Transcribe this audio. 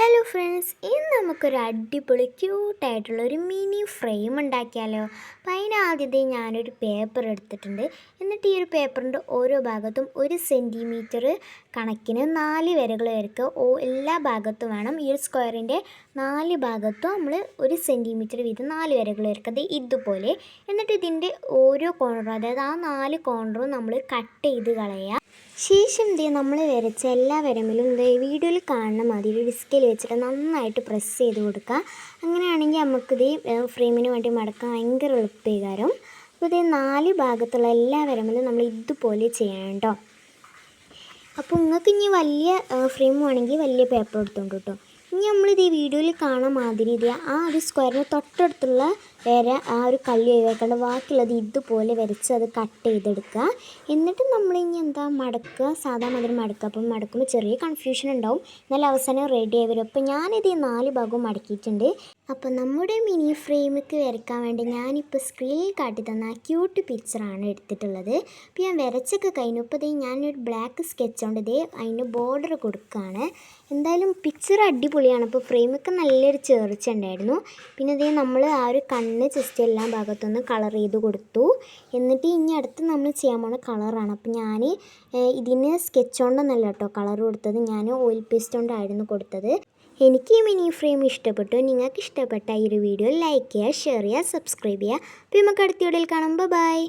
Hello friends ഇന്ന് നമുക്കൊരു അടിപൊളി ക്യൂട്ടായിട്ടുള്ള ഒരു മിനി ഫ്രെയിം ഉണ്ടാക്കിയാലോ? അപ്പം അതിനാദ്യത്തെ ഞാനൊരു പേപ്പർ എടുത്തിട്ടുണ്ട്. എന്നിട്ട് ഈ ഒരു പേപ്പറിന്റെ ഓരോ ഭാഗത്തും ഒരു സെന്റിമീറ്റർ കണക്കിന് നാല് വരകൾ വരയ്ക്കുക. ഓ എല്ലാ ഭാഗത്തും വേണം. ഈ ഒരു സ്ക്വയറിന്റെ നാല് ഭാഗത്തും നമ്മൾ ഒരു സെന്റിമീറ്റർ വീതം നാല് വരകൾ വരയ്ക്കുക. ഇതുപോലെ. എന്നിട്ട് ഇതിന്റെ ഓരോ കോർണറും അതായത് ആ നാല് കോണറും നമ്മൾ കട്ട് ചെയ്ത് കളയുക. ശേഷം ദേ നമ്മൾ വരച്ച എല്ലാ വരമ്പിലും ദേ വീഡിയോയിൽ കാണുന്ന മാതിരി ഡിസ്കിൽ വെച്ചിട്ട് നന്നായിട്ട് പ്രസ് ചെയ്ത് കൊടുക്കുക. അങ്ങനെയാണെങ്കിൽ നമുക്കിത് ഫ്രെയിമിന് വേണ്ടി മടക്കാൻ ഭയങ്കര എളുപ്പകാരം അപ്പോൾ ഇതേ നാല് ഭാഗത്തുള്ള എല്ലാ വരമ്പിലും നമ്മൾ ഇതുപോലെ ചെയ്യണം കേട്ടോ. അപ്പോൾ നിങ്ങൾക്ക് ഇനി വലിയ ഫ്രെയിം വേണമെങ്കിൽ വലിയ പേപ്പർ എടുത്തോണ്ട് കേട്ടോ ഇനി നമ്മളിത് ഈ വീഡിയോയിൽ കാണാൻ മാതിരി ഇത് ആ ഒരു സ്ക്വയറിന് തൊട്ടടുത്തുള്ള വര ആ ഒരു കല്ല് ഒഴിവാക്കേണ്ട ബാക്കിയുള്ളത് ഇതുപോലെ വരച്ച് അത് കട്ട് ചെയ്തെടുക്കുക. എന്നിട്ട് നമ്മൾ ഇനി എന്താ മടക്കുക? സാധാ മാതിരി മടക്കുക. അപ്പം മടക്കുമ്പോൾ ചെറിയ കൺഫ്യൂഷൻ ഉണ്ടാവും. എന്നാൽ അവസാനം റെഡി ആയി വരും. അപ്പോൾ ഞാനിത് ഈ നാല് ഭാഗവും മടക്കിയിട്ടുണ്ട്. അപ്പോൾ നമ്മുടെ മിനി ഫ്രെയിമിക്ക് വരയ്ക്കാൻ വേണ്ടി ഞാനിപ്പോൾ സ്ക്രീനിൽ കാട്ടി തന്ന ക്യൂട്ട് പിക്ചറാണ് എടുത്തിട്ടുള്ളത്. അപ്പോൾ ഞാൻ വരച്ചൊക്കെ കഴിഞ്ഞു. ഇപ്പോൾ ഇതേ ഞാനൊരു ബ്ലാക്ക് സ്കെച്ച് കൊണ്ട് ഇതേ അതിന് ബോർഡർ കൊടുക്കുകയാണ്. എന്തായാലും പിക്ചർ അടിപൊളിയാണ്. അപ്പോൾ ഫ്രെയിമൊക്കെ നല്ലൊരു ചേർച്ച ഉണ്ടായിരുന്നു. പിന്നെ ഇതേ നമ്മൾ ആ ഒരു കണ്ണ് ജസ്റ്റ് എല്ലാ ഭാഗത്തുനിന്ന് കളർ ചെയ്ത് കൊടുത്തു. എന്നിട്ട് ഇനി അടുത്ത് നമ്മൾ ചെയ്യാൻ പോകുന്ന കളറാണ് അപ്പോൾ ഞാൻ ഇതിന് സ്കെച്ച് കൊണ്ടൊന്നല്ല കേട്ടോ കളർ കൊടുത്തത്. ഞാൻ ഓയിൽ പേസ്റ്റ് കൊണ്ടായിരുന്നു കൊടുത്തത്. എനിക്ക് ഈ മിനി ഫ്രെയിം ഇഷ്ടപ്പെട്ടു. നിങ്ങൾക്ക് ഇഷ്ടപ്പെട്ട ഈ ഒരു വീഡിയോ ലൈക്ക് ചെയ്യുക ഷെയർ ചെയ്യുക സബ്സ്ക്രൈബ് ചെയ്യുക. അപ്പോൾ നമുക്ക് അടുത്ത വീഡിയോയിൽ കാണാം. ബൈ